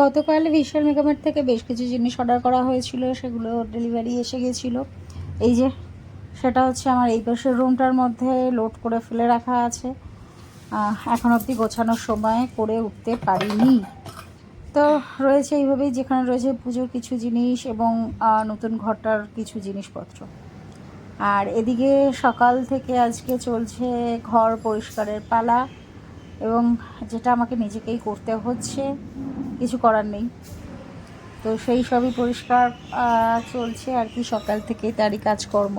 গতকাল বিশাল মেকামার্ট থেকে বেশ কিছু জিনিস অর্ডার করা হয়েছিল, সেগুলো ডেলিভারি এসে গেছিল। এই যে, সেটা হচ্ছে আমার এই পাশের রুমটার মধ্যে লোড করে ফেলে রাখা আছে। এখন অবধি গোছানোর সময় করে উঠতে পারিনি। তো রয়েছে এইভাবেই যেখানে রয়েছে পুজোর কিছু জিনিস এবং নতুন ঘরটার কিছু জিনিসপত্র। আর এদিকে সকাল থেকে আজকে চলছে ঘর পরিষ্কারের পালা এবং যেটা আমাকে নিজেকেই করতে হচ্ছে। কিছু করার নেই। তো সেই সবই পরিষ্কার চলছে আর কি। সকাল থেকে তারই কাজকর্ম।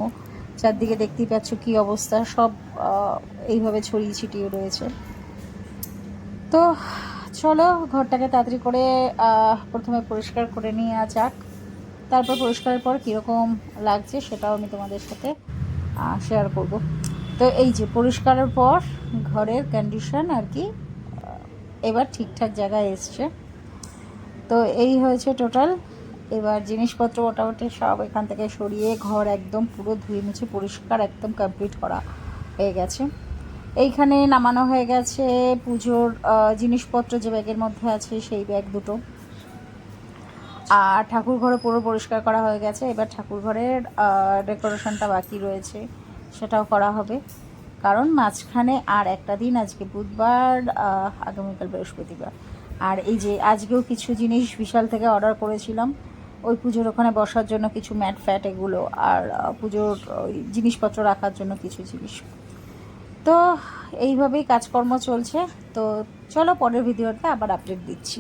চারদিকে দেখতেই পাচ্ছ কী অবস্থা। সব এইভাবে ছড়িয়ে ছিটিয়ে রয়েছে। তো চলো ঘরটাকে তাড়াতাড়ি করে প্রথমে পরিষ্কার করে নিয়ে যাক। তারপর পরিষ্কারের পর কীরকম লাগছে সেটাও আমি তোমাদের সাথে শেয়ার করব। তো এই যে পরিষ্কারের পর ঘরের কন্ডিশন আর কি এবার ঠিকঠাক জায়গায় এসছে। তো এই হয়েছে টোটাল। এবার জিনিসপত্র মোটামুটি সব এখান থেকে সরিয়ে ঘর একদম পুরো ধুয়ে মুছে পরিষ্কার একদম কমপ্লিট করা হয়ে গেছে। এইখানে নামানো হয়ে গেছে পুজোর জিনিসপত্র যে ব্যাগের মধ্যে আছে সেই ব্যাগ দুটো। আর ঠাকুর ঘরে পুরো পরিষ্কার করা হয়ে গেছে। এবার ঠাকুর ঘরের ডেকোরেশনটা বাকি রয়েছে, সেটাও করা হবে। কারণ মাঝখানে আর একটা দিন, আজকে বুধবার আগামীকাল বৃহস্পতিবার। আর এই যে আজকেও কিছু জিনিস বিশাল থেকে অর্ডার করেছিলাম, ওই পুজোর ওখানে বসার জন্য কিছু ম্যাট ফ্যাট এগুলো আর পুজোর ওই জিনিসপত্র রাখার জন্য কিছু জিনিস। তো এইভাবেই কাজকর্ম চলছে। তো চলো পরের ভিডিওতে আবার আপডেট দিচ্ছি।